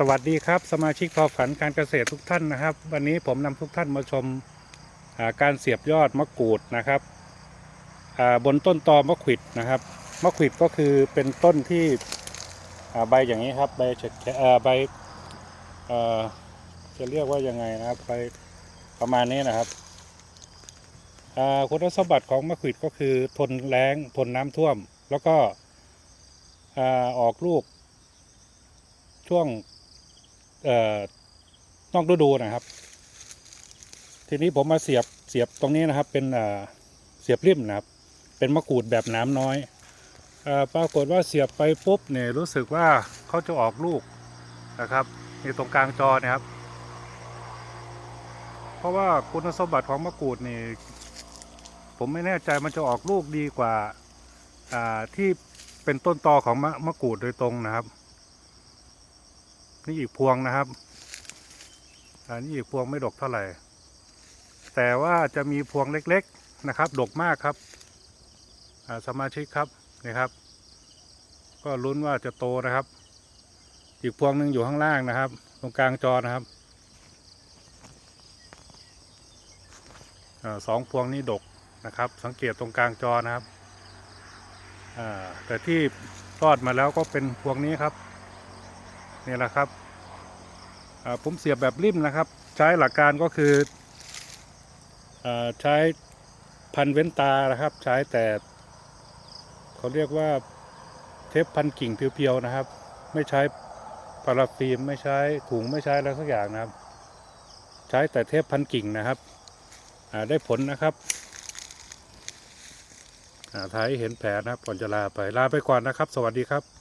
สวัสดีครับ สมาชิกพอฝันการเกษตรทุกท่านนะครับ วันนี้ผมนำทุกท่านมาชมาการเสียบยอดมะกรูดนะครับบนต้นตอมะขวิดนะครับมะขวิดก็คือเป็นต้นที่ใบอย่างนี้ครับใบเฉดใบจะเรียกว่ายังไงนะครับใบประมาณนี้นะครับคุณสมบัติของมะขวิดก็คือทนแล้งทนน้ำท่วม แล้วก็อออกลูกช่วง นอกฤดูนะครับ ทีนี้ผมมาเสียบเสียบตรงนี้นะครับ เป็นเสียบริมนะครับ เป็นมะกรูดแบบน้ำน้อยอปรากฏว่าเสียบไปปุ๊บเนี่ยรู้สึกว่าเขาจะออกลูกนะครับในตรงกลางจอเนะครับ เพราะว่าคุณสมบัติของมะกรูดนี่ผมไม่แน่ใจมันจะออกลูกดีกว่าอ่าที่เป็นต้นตอของมะมะกรูดโดยตรงนะครับ นี่อีกพวงนะครับ อันนี้อีกพวงไม่ดกเท่าไหร่ แต่ว่าจะมีพวงเล็กๆนะครับ ดกมากครับอ่าสมาชิกครับนี่ครับ ก็ลุ้นว่าจะโตนะครับ อีกพวงหนึ่งอยู่ข้างล่างนะครับ ตรงกลางจอนะครับอาสองพวงนี้ดกนะครับ สังเกตตรงกลางจอนะครับอ่าแต่ที่รอดมาแล้วก็เป็นพวงนี้ครับ นี่แหละครับผมเสียบแบบริมนะครับ ใช้หลักการก็คืออใช้พันเว้นตานะครับ ใช้แต่เขาเรียกว่าเทปพันกิ่งเพียวๆนะครับ ไม่ใช้พาราฟิล์มไม่ใช้ถุงไม่ใช้อะไรสักอย่างนะครับ ใช้แต่เทปพันกิ่งนะครับได้ผลนะครับอ่าถ่ายเห็นแผลนะครับก่อนจะลาไปลาไปก่อนนะครับ สวัสดีครับ